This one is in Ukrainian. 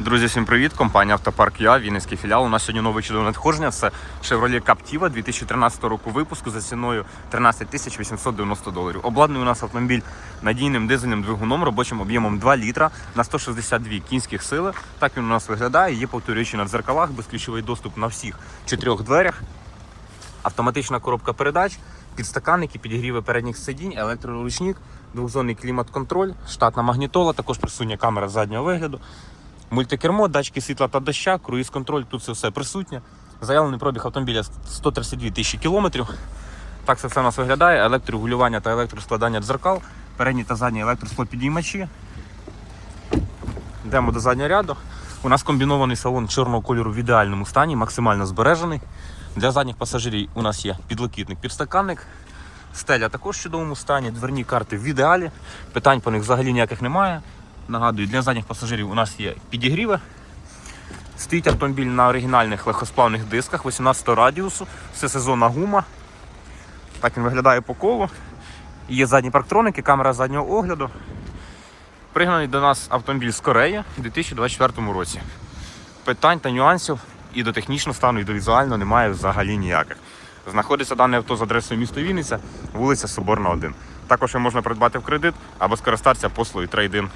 Друзі, всім привіт! Компанія Автопарк Я, Вінницький філіал. У нас сьогодні нове чудове надходження. Це Chevrolet Captiva 2013 року випуску за ціною 13 тисяч 890 доларів. Обладнаний у нас автомобіль надійним дизельним двигуном, робочим об'ємом 2 літра на 162 кінських сили. Так він у нас виглядає. Є повторюючі на дзеркалах, безключовий доступ на всіх чотирьох дверях. Автоматична коробка передач, підстаканники, підігріви передніх сидінь, електроручник, двохзонний клімат-контроль, штатна магнітола, також присутня камера заднього вигляду. Мультикермо, датчики світла та доща, круїз-контроль, тут це все присутнє. Заявлений пробіг автомобіля 132 тисячі кілометрів. Так це все у нас виглядає. Електрорегулювання та електроскладання дзеркал, передні та задні електросклопідіймачі. Йдемо до заднього ряду. У нас комбінований салон чорного кольору в ідеальному стані, максимально збережений. Для задніх пасажирів у нас є підлокітник, підстаканник. Стеля також в чудовому стані, дверні карти в ідеалі. Питань по них взагалі ніяких немає. Нагадую, для задніх пасажирів у нас є підігріви. Стоїть автомобіль на оригінальних легкосплавних дисках 18 радіусу, все сезонна гума. Так він виглядає по колу. Є задні парктроники, камера заднього огляду. Пригнаний до нас автомобіль з Кореї у 2024 році. Питань та нюансів і до технічного стану, і до візуального немає взагалі ніяких. Знаходиться дане авто з адресою місто Вінниця, вулиця Соборна 1. Також можна придбати в кредит або скористатися послугою трейдин